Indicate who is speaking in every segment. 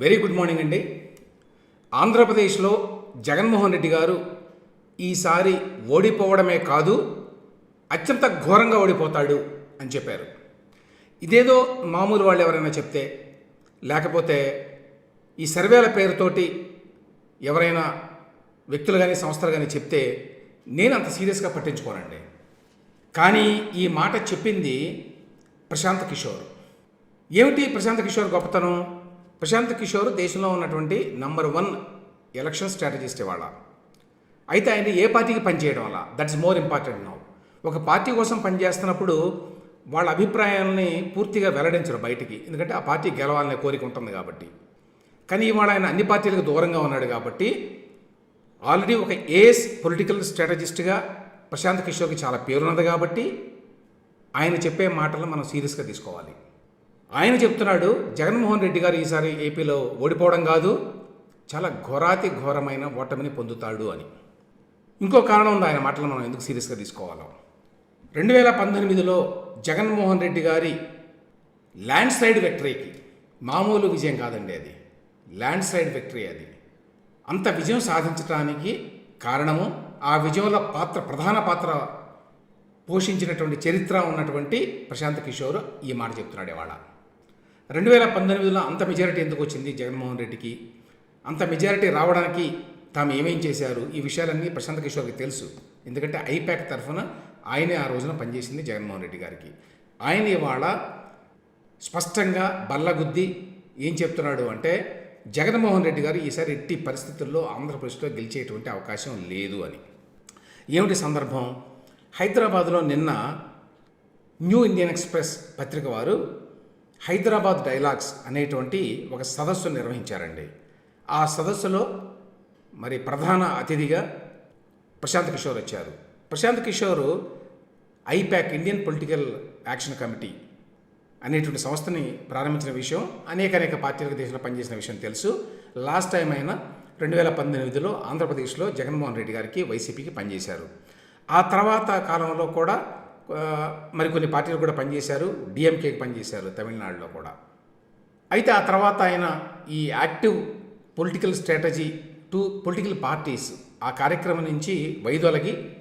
Speaker 1: Very good morning అండి. ఆంధ్రప్రదేశ్లో జగన్మోహన్ రెడ్డి గారు ఈసారి ఓడిపోవడమే కాదు అత్యంత ఘోరంగా ఓడిపోతాడు అని చెప్పారు. ఇదేదో మామూలు వాళ్ళు ఎవరైనా చెప్తే లేకపోతే ఈ సర్వేల పేరుతోటి ఎవరైనా వ్యక్తులు కానీ సంస్థలు కానీ చెప్తే నేను అంత సీరియస్గా పట్టించుకోనండి. కానీ ఈ మాట చెప్పింది ప్రశాంత్ కిషోర్. ఏమిటి ప్రశాంత్ కిషోర్ గొప్పతనం? ప్రశాంత్ కిషోర్ దేశంలో ఉన్నటువంటి నంబర్ వన్ ఎలక్షన్ స్ట్రాటజిస్ట్ ఇవాళ. అయితే ఆయన ఏ పార్టీకి పనిచేయడం వల్ల? దట్స్ మోర్ ఇంపార్టెంట్ నౌ ఒక పార్టీ కోసం పనిచేస్తున్నప్పుడు వాళ్ళ అభిప్రాయాలని పూర్తిగా వెల్లడించరు బయటికి. ఎందుకంటే ఆ పార్టీ గెలవాలనే కోరిక ఉంటుంది కాబట్టి. కానీ ఇవాళ ఆయన అన్ని పార్టీలకు దూరంగా ఉన్నాడు కాబట్టి ఆల్రెడీ ఒక ఏస్ పొలిటికల్ స్ట్రాటజిస్ట్గా ప్రశాంత్ కిషోర్కి చాలా పేరున్నది కాబట్టి ఆయన చెప్పే మాటలను మనం సీరియస్గా తీసుకోవాలి. ఆయన చెప్తున్నాడు జగన్మోహన్ రెడ్డి గారు ఈసారి ఏపీలో ఓడిపోవడం కాదు చాలా ఘోరాతి ఘోరమైన ఓటమిని పొందుతాడు అని. ఇంకో కారణం ఉంది ఆయన మాటలు మనం ఎందుకు సీరియస్గా తీసుకోవాలో. రెండు వేల పంతొమ్మిదిలో జగన్మోహన్ రెడ్డి గారి ల్యాండ్ స్లైడ్ విక్టరీకి మామూలు విజయం కాదండి అది. ల్యాండ్ స్లైడ్ విక్టరీ అది. అంత విజయం సాధించడానికి కారణము ఆ విజయంలో పాత్ర ప్రధాన పాత్ర పోషించినటువంటి చరిత్ర ఉన్నటువంటి ప్రశాంత్ కిషోర్ ఈ మాట చెప్తున్నాడు ఇవాళ. రెండు వేల పంతొమ్మిదిలో అంత మెజారిటీ ఎందుకు వచ్చింది జగన్మోహన్ రెడ్డికి? అంత మెజారిటీ రావడానికి తాము ఏమేం చేశారు? ఈ విషయాలన్నీ ప్రశాంత్ కిషోర్కి తెలుసు. ఎందుకంటే ఐపాక్ తరఫున ఆయనే ఆ రోజున పనిచేసింది జగన్మోహన్ రెడ్డి గారికి. ఆయన ఇవాళ స్పష్టంగా బల్లగుద్ది ఏం చెప్తున్నాడు అంటే జగన్మోహన్ రెడ్డి గారు ఈసారి ఎట్టి పరిస్థితుల్లో ఆంధ్రప్రదేశ్లో గెలిచేటువంటి అవకాశం లేదు అని. ఏమిటి సందర్భం? హైదరాబాద్లో నిన్న న్యూ ఇండియన్ ఎక్స్ప్రెస్ పత్రిక వారు హైదరాబాద్ డైలాగ్స్ అనేటువంటి ఒక సదస్సు నిర్వహించారండి. ఆ సదస్సులో మరి ప్రధాన అతిథిగా ప్రశాంత్ కిషోర్ వచ్చారు. Prashant Kishor IPAC Indian political action committee అనేటువంటి సంస్థని ప్రారంభించిన విషయం అనేక అనేక పార్టీలకు దేశంలో పనిచేసిన విషయం తెలుసు. లాస్ట్ టైం అయినా రెండు వేల పంతొమ్మిదిలో ఆంధ్రప్రదేశ్లో జగన్మోహన్ రెడ్డి గారికి వైసీపీకి పనిచేశారు. ఆ తర్వాత కాలంలో కూడా మరికొన్ని పార్టీలు కూడా పనిచేశారు. డిఎంకేకి పనిచేశారు తమిళనాడులో కూడా. అయితే ఆ తర్వాత ఆయన ఈ active political strategy to political parties ఆ కార్యక్రమం నుంచి వైదొలగి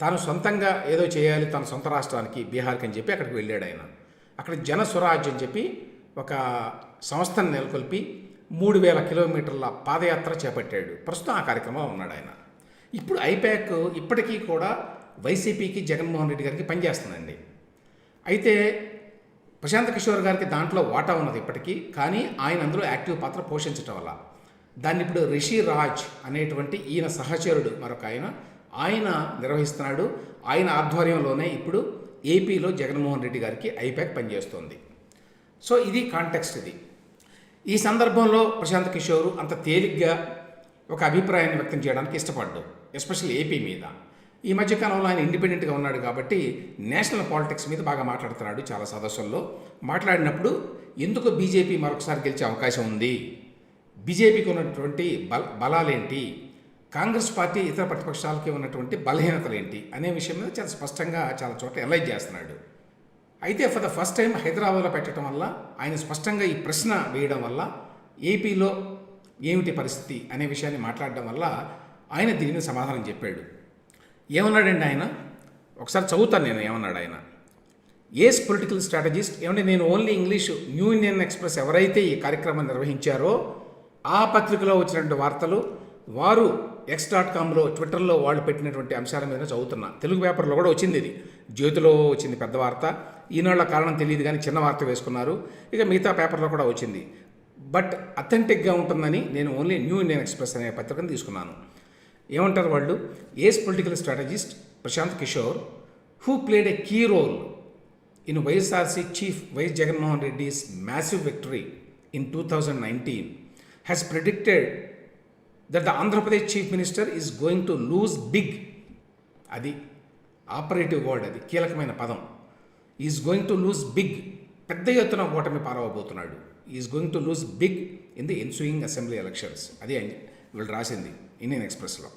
Speaker 1: తాను సొంతంగా ఏదో చేయాలి తన సొంత రాష్ట్రానికి బీహార్కి అని చెప్పి అక్కడికి వెళ్ళాడు ఆయన. అక్కడ జన స్వరాజ్ అని చెప్పి ఒక సంస్థను నెలకొల్పి మూడు వేల కిలోమీటర్ల పాదయాత్ర చేపట్టాడు. ప్రస్తుతం ఆ కార్యక్రమంలో ఉన్నాడు ఆయన. ఇప్పుడు ఐపాక్ ఇప్పటికీ కూడా వైసీపీకి జగన్మోహన్ రెడ్డి గారికి పనిచేస్తుందండి. అయితే ప్రశాంత్ కిషోర్ గారికి దాంట్లో వాటా ఉన్నది ఇప్పటికీ కానీ ఆయన అందులో యాక్టివ్ పాత్ర పోషించటం వల్ల. దాన్ని ఇప్పుడు రిషి రాజ్ అనేటువంటి ఈయన సహచరుడు మరొక ఆయన ఆయన నిర్వహిస్తున్నాడు. ఆయన ఆధ్వర్యంలోనే ఇప్పుడు ఏపీలో జగన్మోహన్ రెడ్డి గారికి ఐపాక్ పనిచేస్తోంది. సో ఇది కాంటెక్స్ట్ ఇది. ఈ సందర్భంలో ప్రశాంత్ కిషోర్ అంత తేలిగ్గా ఒక అభిప్రాయాన్ని వ్యక్తం చేయడానికి ఇష్టపడ్డు ఎస్పెషల్లీ ఏపీ మీద. ఈ మధ్యకాలంలో ఆయన ఇండిపెండెంట్గా ఉన్నాడు కాబట్టి నేషనల్ పాలిటిక్స్ మీద బాగా మాట్లాడుతున్నాడు చాలా సదస్సుల్లో. మాట్లాడినప్పుడు ఎందుకు బీజేపీ మరొకసారి గెలిచే అవకాశం ఉంది? బీజేపీకి ఉన్నటువంటి బల బలాలేంటి? కాంగ్రెస్ పార్టీ ఇతర ప్రతిపక్షాలకి ఉన్నటువంటి బలహీనతలేంటి? అనే విషయం మీద చాలా స్పష్టంగా చాలా చోట్ల ఎలైజ్ చేస్తున్నాడు. అయితే ఫర్ ద ఫస్ట్ టైం హైదరాబాద్లో పెట్టడం వల్ల ఆయన స్పష్టంగా ఈ ప్రశ్న వేయడం వల్ల ఏపీలో ఏమిటి పరిస్థితి అనే విషయాన్ని మాట్లాడడం వల్ల ఆయన దీనిని సమాధానం చెప్పాడు. ఏమన్నాడండి ఆయన? ఒకసారి చదువుతాను నేను ఏమన్నాడు ఆయన? ఏస్ పొలిటికల్ స్ట్రాటజిస్ట్ ఏమంటే నేను only English New Indian Express ఎవరైతే ఈ కార్యక్రమం నిర్వహించారో ఆ పత్రికలో వచ్చినటువంటి వార్తలు వారు ఎక్స్ డాట్ కామ్లో ట్విట్టర్లో వాళ్ళు పెట్టినటువంటి అంశాల మీద చదువుతున్నా. తెలుగు పేపర్లో కూడా వచ్చింది ఇది. జ్యోతిలో వచ్చింది పెద్ద వార్త. ఈనాళ్ళ కారణం తెలియదు కానీ చిన్న వార్త వేసుకున్నారు. ఇక మిగతా పేపర్లో కూడా వచ్చింది. బట్ అథెంటిక్గా ఉంటుందని నేను ఓన్లీ న్యూ ఇండియన్ ఎక్స్ప్రెస్ అనే పత్రికను తీసుకున్నాను. ఏమంటారు వాళ్ళు? Ace political strategist Prashant Kishor who played a key role in YSRC chief YS Jaganmohan Reddy's massive victory in two thousand nineteen has predicted that the Andhra Pradesh chief minister is going to lose big అది operative word అది కీలకమైన పదం. Is going to lose big పెద్ద ఎత్తున ఓటమి పారవబోతున్నాడు. Is going to lose big in the ensuing assembly elections అది వీళ్ళు రాసింది ఇండియన్ ఎక్స్ప్రెస్లో.